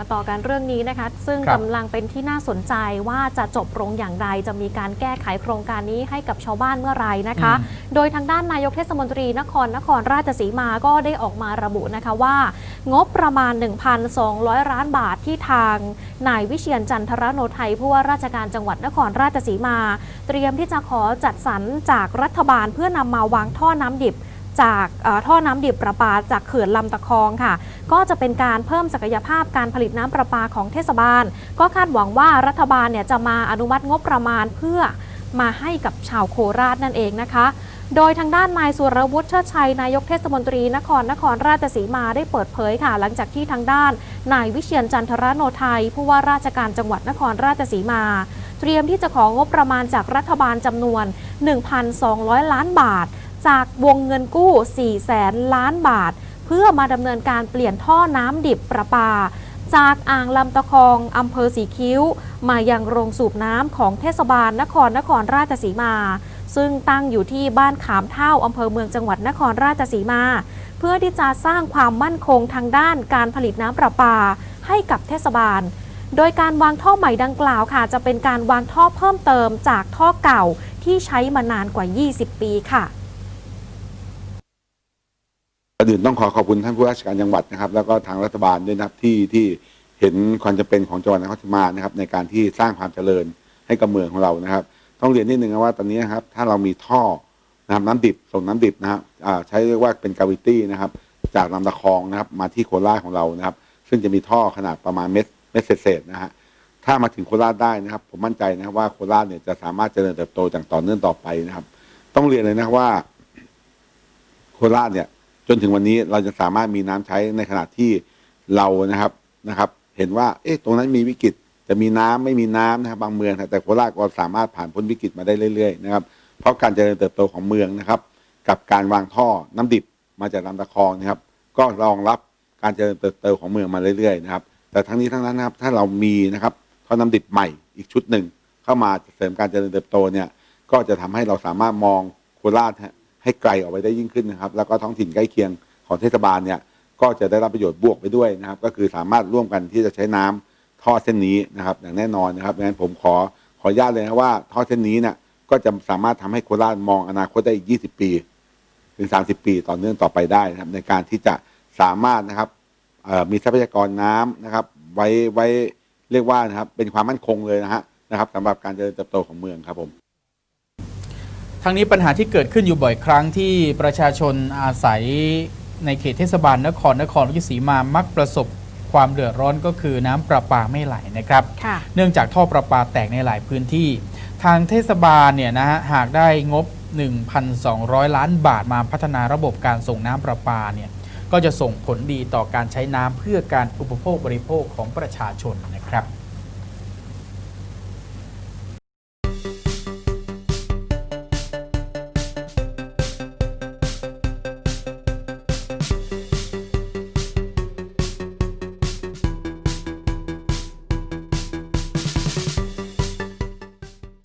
มาต่อกันเรื่องนี้นะคะ ซึ่งครับกำลังเป็นที่น่าสนใจว่าจะจบลงอย่างไร จะมีการแก้ไขโครงการนี้ให้กับชาวบ้านเมื่อไหรนะคะอืมโดยทางด้านนายกเทศมนตรีนครนครราชสีมาก็ได้ออกมาระบุนะคะว่า งบประมาณ 1,200 ล้านบาทที่ทางนายวิเชียนจันทรโนไทยผู้ว่าราชการจังหวัดนครราชสีมา เตรียมที่จะขอจัดสรรจากรัฐบาลเพื่อนำมาวางท่อน้ำดิบ จากท่อน้ำดิบประปาจากเขื่อนลำตะคองค่ะ ก็จะเป็นการเพิ่มศักยภาพการผลิตน้ำประปาของเทศบาล ก็คาดหวังว่ารัฐบาลเนี่ยจะมาอนุมัติงบประมาณเพื่อมาให้กับชาวโคราชนั่นเองนะคะ โดยทางด้านนายสุรวุฒิเชิดชัย นายกเทศมนตรี นครนครราชสีมาได้เปิดเผยค่ะ หลังจากที่ทางด้านนายวิเชียนจันทรโนไทยผู้ว่าราชการจังหวัดนครราชสีมา เตรียมที่จะของงบประมาณจากรัฐบาลจำนวน 1,200 ล้านบาท จากวงเงินกู้4แสนล้านบาท เพื่อมาดำเนินการเปลี่ยนท่อน้ำดิบประปา จากอ่างลำตะคองอำเภอสีคิ้ว มายังโรงสูบน้ำของเทศบาลนครนครราชสีมา ซึ่งตั้งอยู่ที่บ้านขามเท่าอำเภอเมืองจังหวัดนครราชสีมา เพื่อที่จะสร้างความมั่นคงทางด้านการผลิตน้ำประปาให้กับเทศบาลโดยการวางท่อใหม่ดังกล่าวค่ะ จะเป็นการวางท่อเพิ่มเติมจากท่อเก่าที่ใช้มานานกว่า 20 ปีค่ะ ก่อนอื่นต้องขอขอบคุณท่านผู้ราชการจังหวัดนะครับ แล้วก็ทางรัฐบาลด้วยนะครับที่ที่เห็นความจำเป็นของจังหวัดนครราชสีมานะครับ ในการที่สร้างความเจริญให้กับเมืองของเรานะครับ ต้องเรียนนิดนึงนะว่าตอนนี้นะครับถ้าเรามีท่อนะครับน้ำดิบส่งน้ำดิบนะครับอ่าใช้เรียกว่าเป็นกาวิตี้นะครับ จากลำตะคองนะครับ มาที่โคราชของเรานะครับ ซึ่งจะมีท่อขนาดประมาณเม็ดเม็ดเศษๆนะฮะถ้ามาถึงโคราชได้นะครับ ผมมั่นใจนะครับว่าโคราชเนี่ยจะสามารถเจริญเติบโตอย่างต่อเนื่องต่อไปนะครับ ต้องเรียนเลยนะว่า โคราชเนี่ย จนถึงวันนี้เราจะสามารถมีน้ำใช้ในขณะที่เรานะครับนะครับ เห็นว่าเอ๊ะตรงนั้นมีวิกฤตจะมีน้ำไม่มีน้ำนะครับบางเมือง แต่โคราชก็สามารถผ่านพ้นวิกฤตมาได้เรื่อยๆนะครับเพราะการเจริญเติบโตของเมืองนะครับ กับการวางท่อน้ำดิบมาจากลำตะคองนะครับ ก็รองรับการเจริญเติบโตของเมืองมาเรื่อยๆนะครับ แต่ทั้งนี้ทั้งนั้นนะครับถ้าเรามีนะครับท่อน้ำดิบใหม่อีกชุดหนึ่งเข้ามาเสริมการเจริญเติบโตเนี่ยก็จะทำให้เราสามารถมองโคราช ให้ไกลออกไปได้ยิ่งขึ้นนะครับ แล้วก็ท้องถิ่นใกล้เคียงของเทศบาลเนี่ยก็จะได้รับประโยชน์บวกไปด้วยนะครับ ก็คือสามารถร่วมกันที่จะใช้น้ำท่อเส้นนี้นะครับ อย่างแน่นอนนะครับดังนั้นผมขอขออนุญาตเลยนะว่าท่อเส้นนี้เนี่ยก็จะสามารถทำให้โคราชมองอนาคตได้อีก 20 ปี ถึง 30 ปีต่อเนื่องต่อไปได้นะครับในการที่จะสามารถนะครับมีทรัพยากรน้ำนะครับ ไว้ไว้เรียกว่านะครับเป็นความมั่นคงเลยนะฮะนะครับสำหรับการเจริญเติบโตของเมืองครับผม ทางนี้ปัญหาที่เกิดขึ้นอยู่บ่อยครั้งที่ประชาชนอาศัยในเขตเทศบาลนครนครราชสีมามักประสบความเดือดร้อนก็คือน้ำประปาไม่ไหลนะครับค่ะเนื่องจากท่อประปาแตกในหลายพื้นที่ ทางเทศบาลเนี่ยนะฮะหากได้งบ 1,200 ล้านบาทมาพัฒนาระบบการส่งน้ำประปาเนี่ยก็จะส่งผลดีต่อการใช้น้ำเพื่อการอุปโภคบริโภคของประชาชนนะครับ